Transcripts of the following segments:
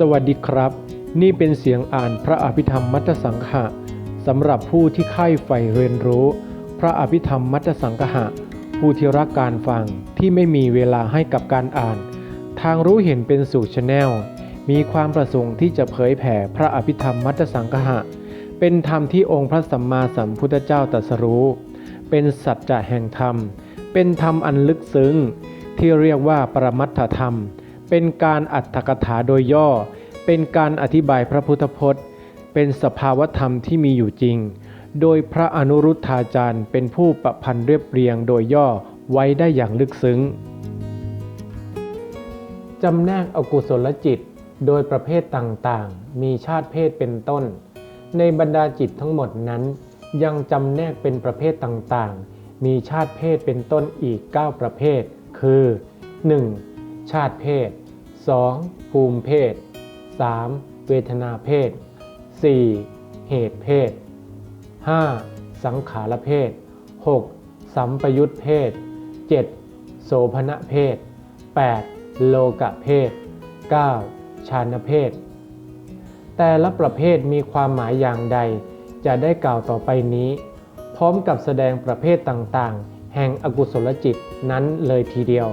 สวัสดีครับ นี่เป็นเสียงอ่านพระอภิธรรมมัตสังหะสำหรับผู้ที่ใคร่ใฝ่เรียนรู้ พระอภิธรรมมัตสังหะผู้ที่รักการฟังที่ไม่มีเวลาให้กับการอ่าน ทางรู้เห็นเป็นสู่ชาแนลมีความประสงค์ที่จะเผยแผ่พระอภิธรรมมัตตสังหะเป็นธรรมที่องค์พระสัมมาสัมพุทธเจ้าตรัสรู้ เป็นสัจจะแห่งธรรม เป็นธรรมอันลึกซึ้งที่เรียกว่าปรมัตถธรรม เป็นการอัตถกถาโดยย่อ เป็นการอธิบายพระพุทธพจน์ เป็นสภาวธรรมที่มีอยู่จริง โดยพระอนุรุทธาจารย์ เป็นผู้ประพันธ์เรียบเรียงโดยย่อไว้ได้อย่างลึกซึ้งจำแนกอกุศลจิตโดยประเภทต่างๆ มีชาติเพศเป็นต้น ในบรรดาจิตทั้งหมดนั้น ยังจำแนกเป็นประเภทต่างๆ มีชาติเพศเป็นต้นอีก 9 ประเภท คือ 1. ชาติเพศ 2. ภูมิเพศ 3. เวทนาเพศ 4. เหตุเพศ 5. สังขารเพศ 6. สัมปยุตเพศ 7. โสภณเพศ 8. โลกะเพศ 9. ชานเพศ แต่ละประเภทมีความหมายอย่างใดจะได้กล่าวต่อไปนี้ พร้อมกับแสดงประเภทต่างๆ แห่งอกุศลจิตนั้นเลยทีเดียว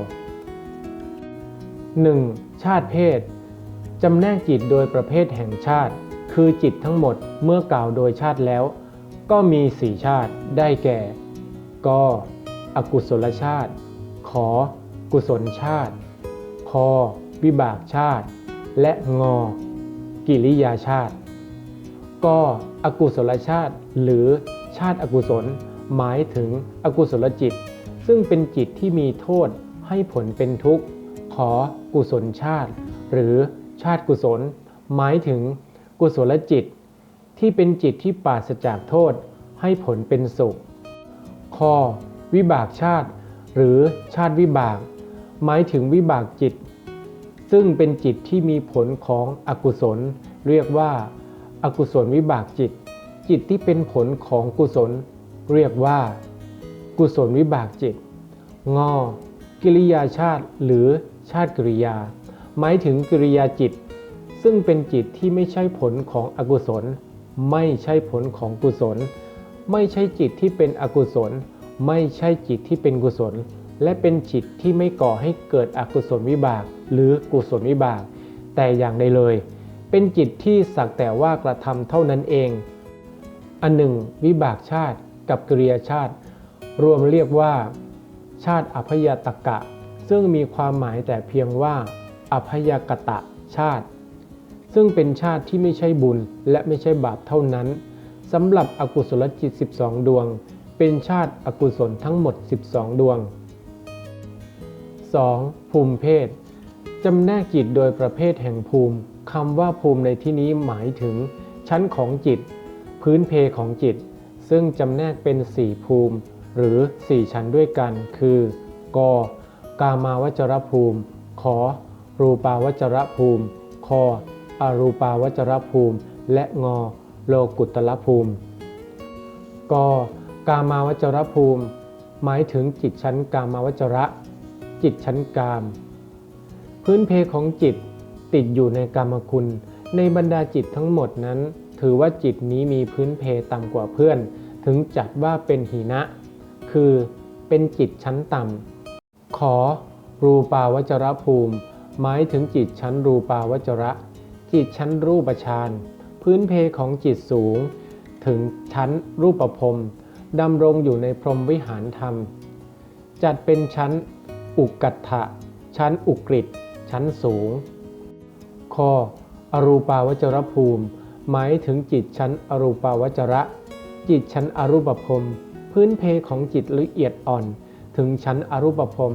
1. ชาติเพศ จำแนกจิตโดยประเภทแห่งชาติ คือจิตทั้งหมดเมื่อกล่าวโดยชาติแล้ว ก็มีสี่ชาติได้แก่กอกุศลชาติ ขอ กุศลชาติ คอ วิบากชาติ และงอ กิริยาชาติกอกุศลชาติ หรือชาติอกุศล หมายถึงอกุศลจิต ซึ่งเป็นจิตที่มีโทษให้ผลเป็นทุกข์ ขอกุศลชาติ หรือชาติกุศล หมายถึงกุศลจิต ที่เป็นจิตที่ปราศจากโทษให้ผลเป็นสุข คอวิบากชาติ หรือชาติวิบาก หมายถึงวิบากจิต ซึ่งเป็นจิตที่มีผลของอกุศล เรียกว่าอากุศลวิบากจิต จิตที่เป็นผลของกุศล เรียกว่า กุศลวิบากจิต งอ กิริยาชาติหรือ ชาติกิริยา หมายถึงกิริยาจิต ซึ่งเป็นจิตที่ไม่ใช่ผลของอกุศล ไม่ใช่ผลของกุศล ไม่ใช่จิตที่เป็นอกุศล ไม่ใช่จิตที่เป็นกุศล และเป็นจิตที่ไม่ก่อให้เกิดอกุศลวิบาก หรือกุศลวิบาก แต่อย่างใดเลย เป็นจิตที่สักแต่ว่ากระทำเท่านั้นเอง อันหนึ่ง วิบากชาติกับกิริยาชาติ รวมเรียกว่า ชาติอภยตกะ ซึ่งมีความหมายแต่เพียงว่า อภยกตะชาติ ซึ่งเป็นชาติที่ไม่ใช่บุญและไม่ใช่บาปเท่านั้นสำหรับอกุศลจิต 12 ดวง เป็นชาติอกุศลทั้งหมด 12 ดวง 2. ภูมิเพศจำแนกจิตโดยประเภทแห่งภูมิคำว่าภูมิในที่นี้หมายถึง ชั้นของจิต พื้นเพของจิต ซึ่งจำแนกเป็น 4 ภูมิ หรือ 4 ชั้นด้วยกัน คือก กามาวจรภูมิ ขอ รูปาวจรภูมิ คออรูปาวจรภูมิ และงอโลกุตตรภูมิกกามาวจรภูมิ หมายถึงจิตชั้นกามาวจระ จิตชั้นกาม พื้นเพของจิตติดอยู่ในกามคุณ ในบรรดาจิตทั้งหมดนั้น ถือว่าจิตนี้มีพื้นเพต่ำกว่าเพื่อน ถึงจัดว่าเป็นหีนะ คือเป็นจิตชั้นต่ำ ขอรูปาวจรภูมิ หมายถึงจิตชั้นรูปาวจระ จิตชั้นรูปฌานพื้นเพของจิตสูง ถึงชั้นรูปภพดำรงอยู่ในพรหมวิหารธรรม จัดเป็นชั้นอุกัตถะชั้นอุกฤษชั้นสูง ข้ออรูปาวจรภูมิ หมายถึงจิตชั้นอรูปาวจระ จิตชั้นอรูปภพพื้นเพของจิตละเอียดอ่อน ถึงชั้นอรูปภพ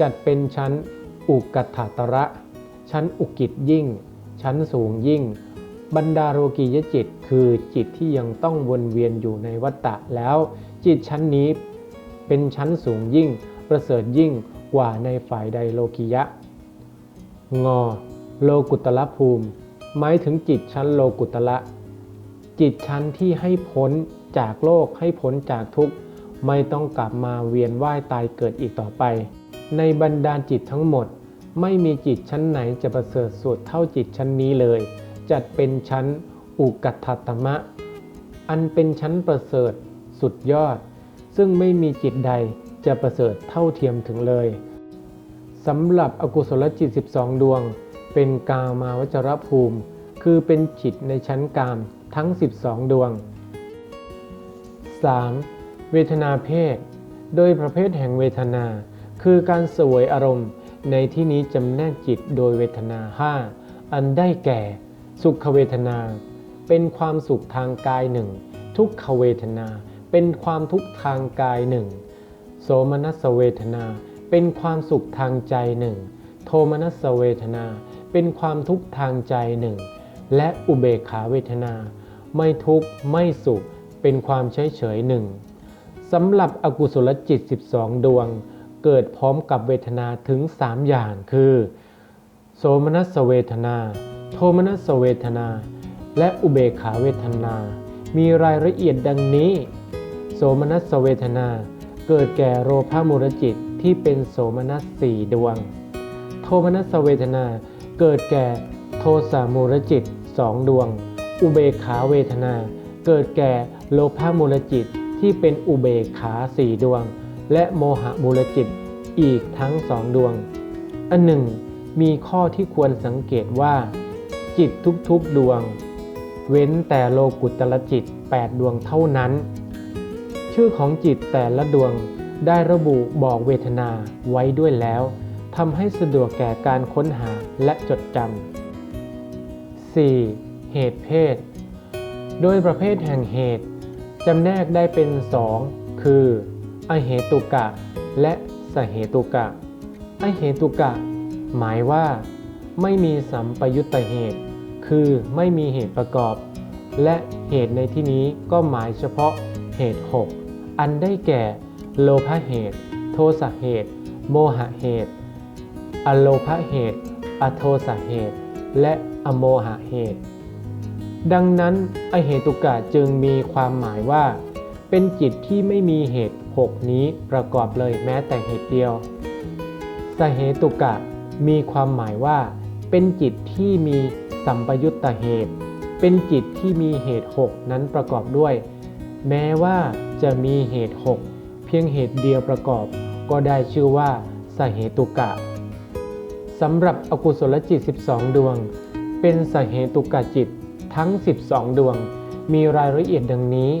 จัดเป็นชั้นอุกัตถตระ ชั้นอุกิจยิ่ง ชั้นสูงยิ่ง บรรดาโรกียจิตคือจิตที่ยังต้องวนเวียนอยู่ในวัฏฏะแล้ว จิตชั้นนี้เป็นชั้นสูงยิ่ง ประเสริฐยิ่งกว่าในฝ่ายใดโลกิยะ งอ โลกุตละภูมิ หมายถึงจิตชั้นโลกุตละ จิตชั้นที่ให้พ้นจากโลกให้พ้นจากทุกข์ ไม่ต้องกลับมาเวียนว่ายตายเกิดอีกต่อไป ในบรรดาจิตทั้งหมด ไม่มีจิตชั้นไหนจะประเสริฐสุดเท่าจิตชั้นนี้เลย จัดเป็นชั้นอุกัตถตมะ อันเป็นชั้นประเสริฐสุดยอด ซึ่งไม่มีจิตใดจะประเสริฐเท่าเทียมถึงเลยสำหรับอกุศลจิต 12 ดวง เป็นกามาวจรภูมิ คือเป็นจิตในชั้นกามทั้ง 12 ดวง 3. เวทนาเพศ โดยประเภทแห่งเวทนา คือการสวยอารมณ์ ในที่นี้จำแนกจิตโดยเวทนา 5 อันได้แก่ สุขเวทนา เป็นความสุขทางกายหนึ่งทุกขเวทนา เป็นความทุกข์ทางกายหนึ่งโสมนัสเวทนา เป็นความสุขทางใจหนึ่งโทมนัสเวทนา เป็นความทุกข์ทางใจหนึ่งและอุเบกขาเวทนา ไม่ทุกข์ไม่สุขเป็นความเฉยเฉยหนึ่ง สำหรับอกุศลจิต 12 ดวง เกิดพร้อมกับเวทนาถึง 3 อย่างคือ โสมนัสเวทนา โทมนัสเวทนา และอุเบกขาเวทนา มีรายละเอียดดังนี้ โสมนัสเวทนา เกิดแก่โรภามูลจิตที่เป็นโสมนัสสี่ดวง โทมนัสเวทนา เกิดแก่โทสามูลจิตสองดวง อุเบกขาเวทนา เกิดแก่โลภามูลจิต ที่เป็นอุเบกขาสี่ดวง และโมหะมูลจิตอีกทั้งสองดวง อันหนึ่ง มีข้อที่ควรสังเกตว่า จิตทุกๆดวง เว้นแต่โลกุตตรจิต 8 ดวงเท่านั้น ชื่อของจิตแต่ละดวงได้ระบุบอกเวทนาไว้ด้วยแล้วทำให้สะดวกแก่การค้นหาและจดจำ 4. เหตุเพศ โดยประเภทแห่งเหตุ จำแนกได้เป็นสองคือ อเหตุกะ และสเหตุกะ อเหตุกะ หมายว่า ไม่มีสัมปยุตตเหตุ คือไม่มีเหตุประกอบ และเหตุในที่นี้ก็หมายเฉพาะเหตุ 6 อันได้แก่ โลภเหตุ โทสะเหตุ โมหะเหตุ อโลภเหตุ อโทสะเหตุ และอโมหะเหตุ ดังนั้นอเหตุกะจึงมีความหมายว่า เป็นจิตที่ไม่มีเหตุ 6 นี้ประกอบเลยแม้แต่เหตุเดียว สเหตุกะมีความหมายว่า เป็นจิตที่มีสัมปยุตตเหตุ เป็นจิตที่มีเหตุ 6 นั้นประกอบด้วย แม้ว่าจะมีเหตุ 6 เพียงเหตุเดียวประกอบ ก็ได้ชื่อว่าสเหตุกะสำหรับอกุศลจิต 12 ดวง เป็นสเหตุกะจิต ทั้ง 12 ดวง มีรายละเอียดดังนี้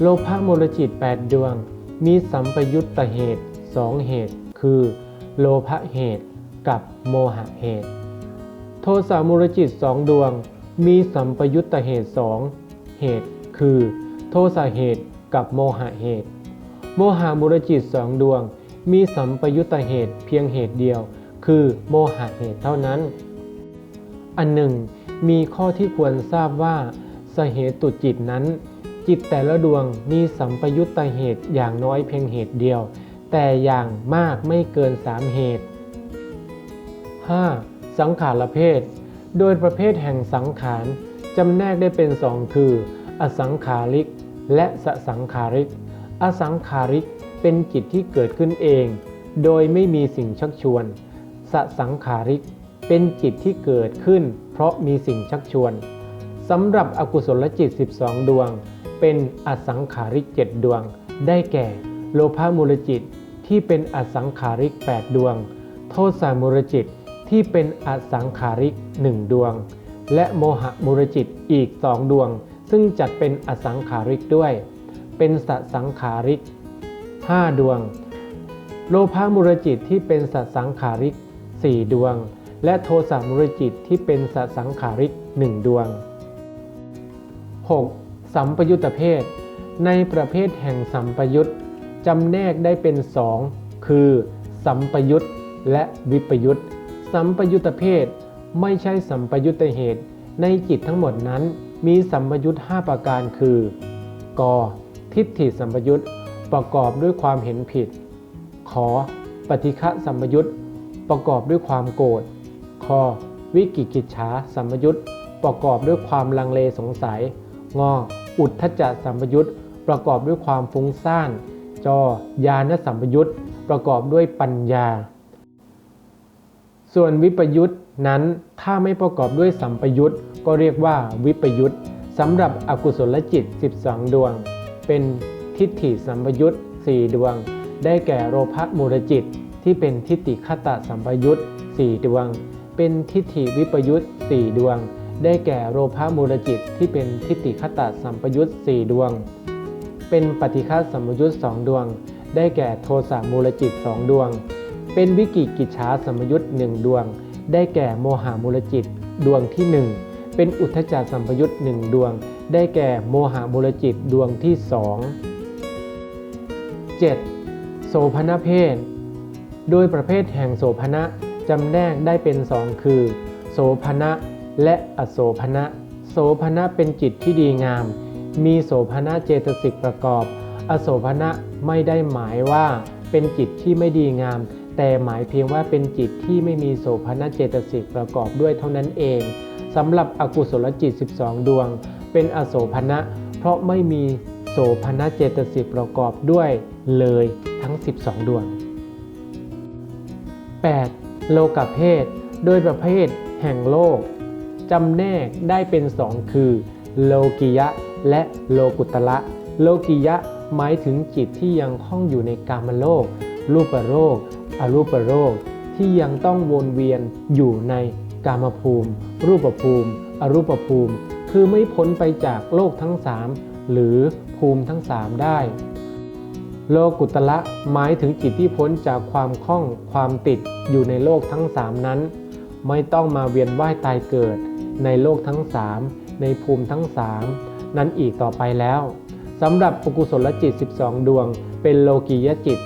โลภะมูลจิต 8 ดวง มีสัมปยุตตเหตุ 2 เหตุ คือ โลภะเหตุกับโมหะเหตุ โทสามูลจิตสองดวง มีสัมปยุตตเหตุสองเหตุ คือ โทสะเหตุกับโมหะเหตุ โมหะมูลจิตสองดวง มีสัมปยุตตเหตุเพียงเหตุเดียว คือโมหะเหตุเท่านั้น อันหนึ่ง มีข้อที่ควรทราบว่าสเหตุจิตนั้น จิตแต่ละดวงมีสัมปยุตตเหตุอย่างน้อยเพียงเหตุเดียว แต่อย่างมากไม่เกินสามเหตุ 5. สังขารเพศ โดยประเภทแห่งสังขารจำแนกได้เป็นสองคือ อสังขาริก และสสังขาริก อสังขาริกเป็นจิตที่เกิดขึ้นเอง โดยไม่มีสิ่งชักชวน สสังขาริก เป็นจิตที่เกิดขึ้น เพราะมีสิ่งชักชวนสำหรับอกุศลจิต 12 ดวง เป็นอสังขาริก 7 ดวง ได้แก่ โลภามูลจิตที่เป็นอสังขาริก 8 ดวง โทสามูลจิตที่เป็นอสังขาริก 1 ดวง และโมหะมูลจิตอีก 2 ดวง ซึ่งจัดเป็นอสังขาริกด้วย เป็นสัสังขาริก 5 ดวง โลภามูลจิตที่เป็นสัสังขาริก 4 ดวง และโทสามูลจิตที่เป็นสสังขาริก1ดวง 6. สัมปยุตตเพศ ในประเภทแห่งสัมปยุตจำแนกได้เป็นสองคือ สัมปยุตและวิปยุตสัมปยุตเพศไม่ใช่สัมปยุตตเหตุ ในจิตทั้งหมดนั้นมีสัมปยุต5ประการคือ ก ทิฏฐิสัมปยุตประกอบด้วยความเห็นผิดขอปฏิฆะสัมปยุตประกอบด้วยความโกรธ คอวิกิกิจฉาสัมปยุตประกอบด้วยความลังเลสงสัย งอ อุทธจัสัมปยุตประกอบด้วยความฟุ้งซ่านจอญาณสัมปยุตประกอบด้วยปัญญา ส่วนวิปยุตนั้นถ้าไม่ประกอบด้วยสัมปยุตก็เรียกว่าวิปยุตสำหรับอกุศลจิต 12 ดวง เป็นทิฏฐิสัมปยุต4ดวง ได้แก่โลภะมูลจิตที่เป็นทิฏฐิคตะสัมปยุต4ดวง เป็นทิฏฐิวิปยุต4ดวง ได้แก่โลภะมูลจิตที่เป็นทิฏฐิคตะสัมปยุต4ดวง เป็นปฏิฆาสัมปยุต2ดวง ได้แก่โทสะมูลจิต2ดวง เป็นวิกิกิจฉาสัมปยุต1ดวง ได้แก่โมหามูลจิตดวงที่1เป็นอุทธจารสัมปยุต1ดวง ได้แก่โมหามูลจิตดวงที่2 7. โสภณเพศ โดยประเภทแห่งโสภณะ จำแนกได้เป็นสองคือ โสภณะและอโสภณะ โสภณะเป็นจิตที่ดีงาม มีโสภณะเจตสิกประกอบ อโสภณะไม่ได้หมายว่าเป็นจิตที่ไม่ดีงาม แต่หมายเพียงว่าเป็นจิตที่ไม่มีโสภณะเจตสิกประกอบด้วยเท่านั้นเองสำหรับอกุศลจิต 12 ดวง เป็นอโสภณะ เพราะไม่มีโสภณะเจตสิกประกอบด้วยเลยทั้ง 12 ดวง 8. โลกเพศโดยประเภทแห่งโลกจำแนกได้เป็นสองคือ โลกิยะ และโลกุตละโลกิยะหมายถึงจิตที่ยังคล้องอยู่ในกามโลก รูปโรคอรูปโรคที่ยังต้องวนเวียนอยู่ในกามภูมิ รูปภูมิ อรูปภูมิ คือไม่พ้นไปจากโลกทั้งสามหรือภูมิทั้งสามได้ โลกุตละหมายถึงจิตที่พ้นจากความคล้องความติดอยู่ในโลกทั้งสามนั้น ไม่ต้องมาเวียนว่ายตายเกิด ในโลกทั้งสามในภูมิทั้งสามนั้นอีกต่อไปแล้วสำหรับอกุศลจิต 12 ดวง เป็นโลกียจิต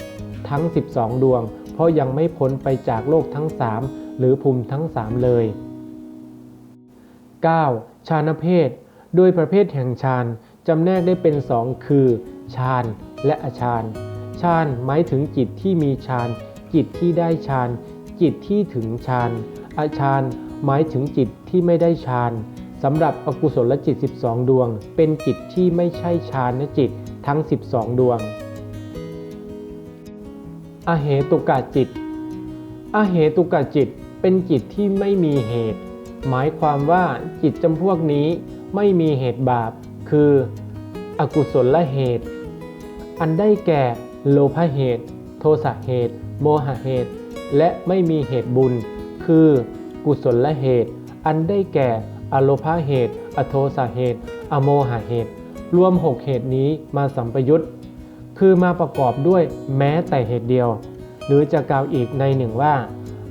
ทั้ง 12 ดวง เพราะยังไม่พ้นไปจากโลกทั้ง3หรือภูมิทั้ง3เลย 9. ฌานเพศ โดยประเภทแห่งฌานจำแนกได้เป็นสองคือฌาน และอฌานฌานหมายถึงจิตที่มีฌานจิตที่ได้ฌานจิตที่ถึงฌานอฌานหมายถึงจิตที่ไม่ได้ฌานสำหรับอกุศลจิต 12 ดวง เป็นจิตที่ไม่ใช่ฌานจิตทั้ง 12 ดวง อเหตุกะจิต อเหตุกะจิตเป็นจิตที่ไม่มีเหตุ หมายความว่าจิตจำพวกนี้ไม่มีเหตุบาป คือ อกุศลละเหตุ อันได้แก่โลภเหตุ โทสะเหตุ โมหะเหตุ และไม่มีเหตุบุญ คือกุศลเหตุ อันได้แก่อโลภเหตุ อโทสะเหตุ อโมหะเหตุ รวมหกเหตุนี้มาสัมปยุตคือมาประกอบด้วยแม้แต่เหตุเดียว หรือจะกล่าวอีกในหนึ่งว่า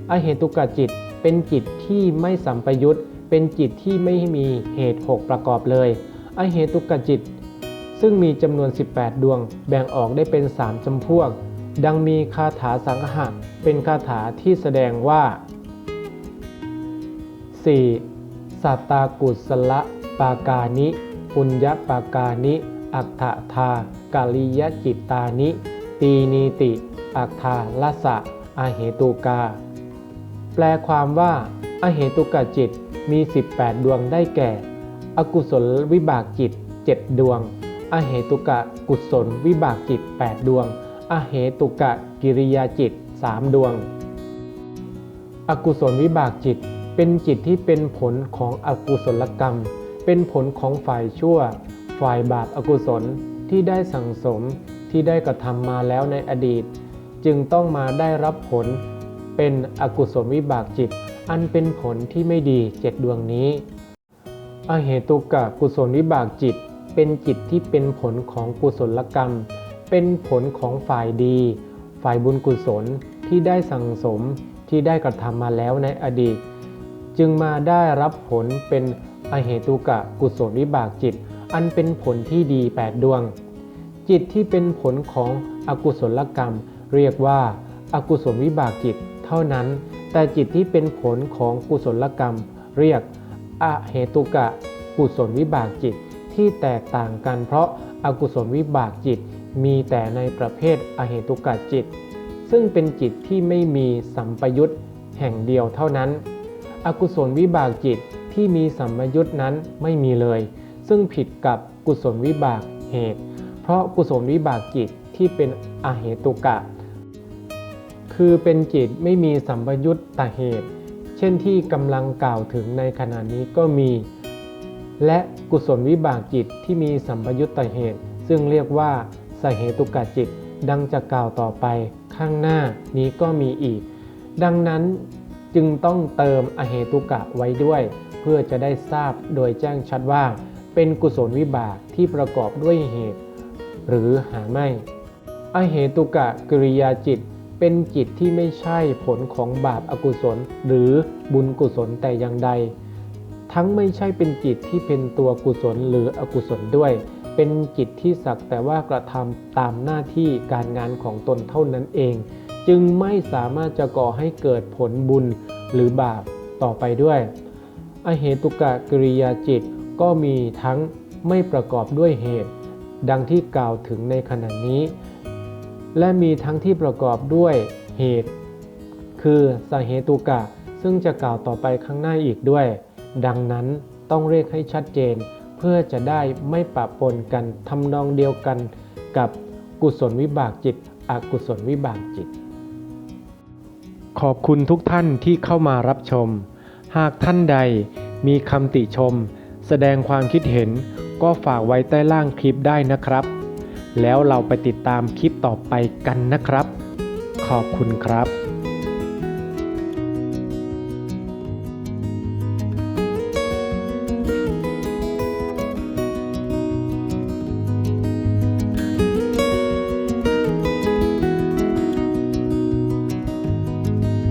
อเหตุกจิตเป็นจิตที่ไม่สัมปยุตเป็นจิตที่ไม่มีเหตุ 6 ประกอบเลย อเหตุกจิต ซึ่งมีจำนวน 18 ดวง แบ่งออกได้เป็น 3จำพวก ดังมีคาถาสังหะเป็นคาถาที่แสดงว่า 4. สัตตากุศลปากานิ ปุญญปากานิ อัฏฐทากาลิยจิตตานิ ตีนีติ อัฏฐาลสะอาเหตุกา แปลความว่าอาเหตุกจิตมี 18 ดวงได้แก่ อกุศลวิบากจิต 7 ดวง อเหตุกะกุศลวิบากจิต 8 ดวง อเหตุกะกิริยาจิต 3 ดวง อกุศลวิบากจิต เป็นจิตที่เป็นผลของอกุศลกรรม เป็นผลของฝ่ายชั่ว ฝ่ายบาปอกุศลที่ได้สั่งสมที่ได้กระทำมาแล้วในอดีต จึงต้องมาได้รับผล เป็นอกุศลวิบากจิต อันเป็นผลที่ไม่ดีเจ็ดดวงนี้ อเหตุกะกุศลวิบากจิต เป็นจิตที่เป็นผลของกุศลกรรม เป็นผลของฝ่ายดี ฝ่ายบุญกุศลที่ได้สั่งสมที่ได้กระทำมาแล้วในอดีต จึงมาได้รับผลเป็นอเหตุกะกุศลวิบากจิต อันเป็นผลที่ดี 8 ดวง จิตที่เป็นผลของอกุศลกรรม เรียกว่าอากุศลวิบากจิตเท่านั้น แต่จิตที่เป็นผลของกุศลกรรม เรียกอเหตุกะกุศลวิบากจิต ที่แตกต่างกัน เพราะอากุศลวิบากจิตมีแต่ในประเภทอเหตุกะจิต ซึ่งเป็นจิตที่ไม่มีสัมปยุตแห่งเดียวเท่านั้น อกุศลวิบากจิตที่มีสัมปยุตนั้นไม่มีเลย ซึ่งผิดกับกุศลวิบากเหตุ เพราะกุศลวิบากจิตที่เป็นอเหตุกะ คือเป็นจิตไม่มีสัมปยุตตเหตุ เช่นที่กำลังกล่าวถึงในขณะนี้ก็มี และ กุศลวิบากจิตที่มีสัมปยุตตเหตุ ซึ่งเรียกว่าสเหตุกะจิต ดังจะกล่าวต่อไปข้างหน้านี้ก็มีอีก ดังนั้นจึงต้องเติมอเหตุกะไว้ด้วย เพื่อจะได้ทราบโดยแจ้งชัดว่า เป็นกุศลวิบากที่ประกอบด้วยเหตุ หรือหาไม่ อเหตุกะกิริยาจิตเป็นจิตที่ไม่ใช่ผลของบาปอากุศล หรือบุญกุศลแต่อย่างใด ทั้งไม่ใช่เป็นจิตที่เป็นตัวกุศลหรืออกุศลด้วย เป็นจิตที่สักแต่ว่ากระทำตามหน้าที่การงานของตนเท่านั้นเอง จึงไม่สามารถจะก่อให้เกิดผลบุญหรือบาปต่อไปด้วย อเหตุกะกิริยาจิตก็มีทั้งไม่ประกอบด้วยเหตุ ดังที่กล่าวถึงในขณะนี้ และมีทั้งที่ประกอบด้วยเหตุ คือสาเหตุกะซึ่งจะกล่าวต่อไปข้างหน้าอีกด้วย ดังนั้นต้องเรียกให้ชัดเจน เพื่อจะได้ไม่ปะปนกันทำนองเดียวกันกับกุศลวิบากจิต อกุศลวิบากจิต ขอบคุณทุกท่านที่เข้ามารับชม หากท่านใดมีคำติชม แสดงความคิดเห็นก็ฝากไว้ใต้ล่างคลิปได้นะครับ แล้วเราไปติดตามคลิปต่อไปกันนะครับ ขอบคุณครับ